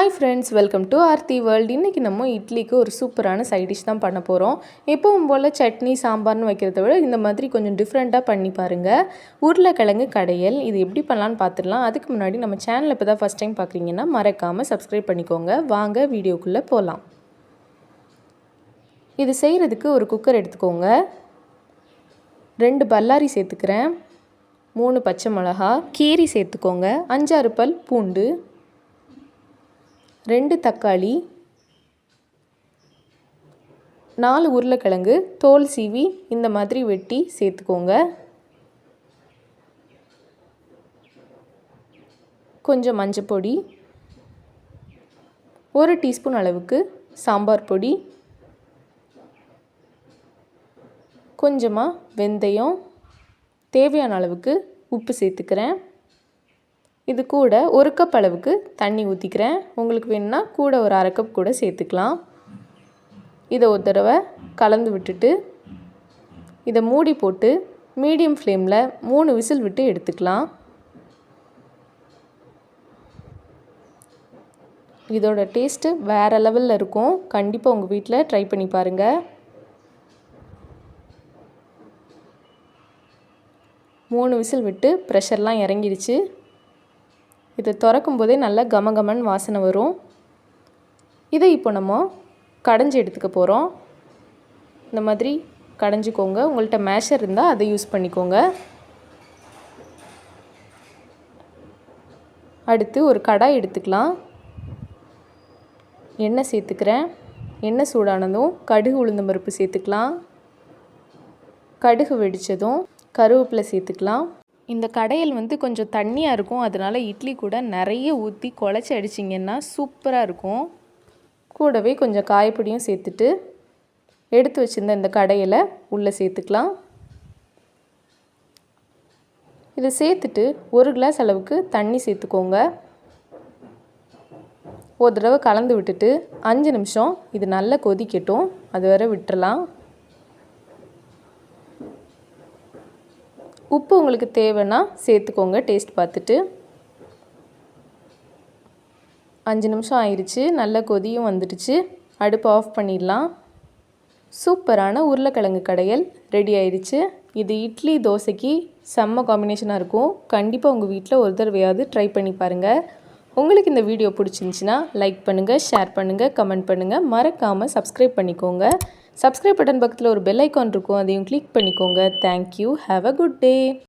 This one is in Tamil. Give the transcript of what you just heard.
Hi friends welcome to Aarthi world இன்றைக்கி நம்ம இட்லிக்கு ஒரு சூப்பரான சைட் டிஷ் தான் பண்ண போகிறோம் எப்பவும் போல் சட்னி சாம்பார்னு வைக்கிறத விட இந்த மாதிரி கொஞ்சம் டிஃப்ரெண்ட்டாக பண்ணி பாருங்கள் உருளைக்கிழங்கு கடையல் இது எப்படி பண்ணலான்னு பார்த்துடலாம் அதுக்கு முன்னாடி நம்ம சேனலை இப்போ தான் ஃபஸ்ட் டைம் பார்க்குறீங்கன்னா மறக்காமல் சப்ஸ்கிரைப் பண்ணிக்கோங்க. வாங்க வீடியோக்குள்ளே போகலாம் இது செய்கிறதுக்கு ஒரு குக்கர் எடுத்துக்கோங்க. ரெண்டு பல்லாரி சேர்த்துக்கிறேன். மூணு பச்சை மிளகா கீரி சேர்த்துக்கோங்க. அஞ்சாறு பல் பூண்டு. ரெண்டு தக்காளி நாலு உருளைக்கிழங்கு தோல் சீவி இந்த மாதிரி வெட்டி சேர்த்துக்கோங்க. கொஞ்சம் மஞ்சப்பொடி ஒரு டீஸ்பூன் அளவுக்கு சாம்பார் பொடி கொஞ்சமாக வெந்தயம் தேவையான அளவுக்கு உப்பு சேர்த்துக்கிறேன். இது கூட ஒரு கப் அளவுக்கு தண்ணி ஊற்றிக்கிறேன் உங்களுக்கு வேணும்னா கூட ஒரு அரை கப் கூட சேர்த்துக்கலாம். இதை ஒரு தடவை கலந்து விட்டுட்டு இதை மூடி போட்டு மீடியம் ஃப்ளேமில் மூணு விசில் விட்டு எடுத்துக்கலாம். இதோட டேஸ்ட்டு வேறு லெவலில் இருக்கும். கண்டிப்பாக உங்கள் வீட்டில் ட்ரை பண்ணி பாருங்கள் மூணு விசில் விட்டு ப்ரெஷர்லாம் இறங்கிடுச்சு. இதை திறக்கும் போதே நல்லா கமகமன் வாசனை வரும். இதை இப்போ நம்ம கடைஞ்சி எடுத்துக்க போகிறோம் இந்த மாதிரி கடைஞ்சிக்கோங்க. உங்கள்கிட்ட மேஷர் இருந்தால் அதை யூஸ் பண்ணிக்கோங்க. அடுத்து ஒரு கடாய் எடுத்துக்கலாம். எண்ணெய் சேர்த்துக்கிறேன். எண்ணெய் சூடானதும் கடுகு உளுந்தம்பருப்பு சேர்த்துக்கலாம். கடுகு வெடித்ததும் கருவேப்பிலை சேர்த்துக்கலாம். இந்த கடையில் வந்து கொஞ்சம் தண்ணியாக இருக்கும். அதனால் இட்லி கூட நிறைய ஊற்றி குழச்சி அடிச்சிங்கன்னா சூப்பராக இருக்கும். கூடவே கொஞ்சம் காயப்பொடியும் சேர்த்துட்டு எடுத்து வச்சுருந்த இந்த கடையில் உள்ளே சேர்த்துக்கலாம். இதை சேர்த்துட்டு ஒரு கிளாஸ் அளவுக்கு தண்ணி சேர்த்துக்கோங்க. ஒரு தடவை கலந்து விட்டுட்டு அஞ்சு நிமிஷம் இது நல்லா கொதிக்கட்டும். அது வரை விட்டுறலாம். உப்பு உங்களுக்கு தேவைன்னா சேர்த்துக்கோங்க டேஸ்ட் பார்த்துட்டு. அஞ்சு நிமிஷம் ஆயிடுச்சு நல்ல கொதியும் வந்துடுச்சு. அடுப்பு ஆஃப் பண்ணிடலாம். சூப்பரான உருளைக்கிழங்கு கடையல் ரெடி ஆயிடுச்சு இது இட்லி தோசைக்கு செம்ம காம்பினேஷனாக இருக்கும். கண்டிப்பாக உங்கள் வீட்டில் ஒரு தடவையாவது ட்ரை பண்ணி பாருங்கள் உங்களுக்கு இந்த வீடியோ பிடிச்சிருந்துச்சின்னா லைக் பண்ணுங்கள் ஷேர் பண்ணுங்கள் கமெண்ட் பண்ணுங்கள் மறக்காமல் சப்ஸ்கிரைப் பண்ணிக்கோங்க. சப்ஸ்கிரைப் பட்டன் பக்கத்தில் ஒரு பெல் ஐக்கான் இருக்கும் அதையும் கிளிக் பண்ணிக்கோங்க. Thank you have a good day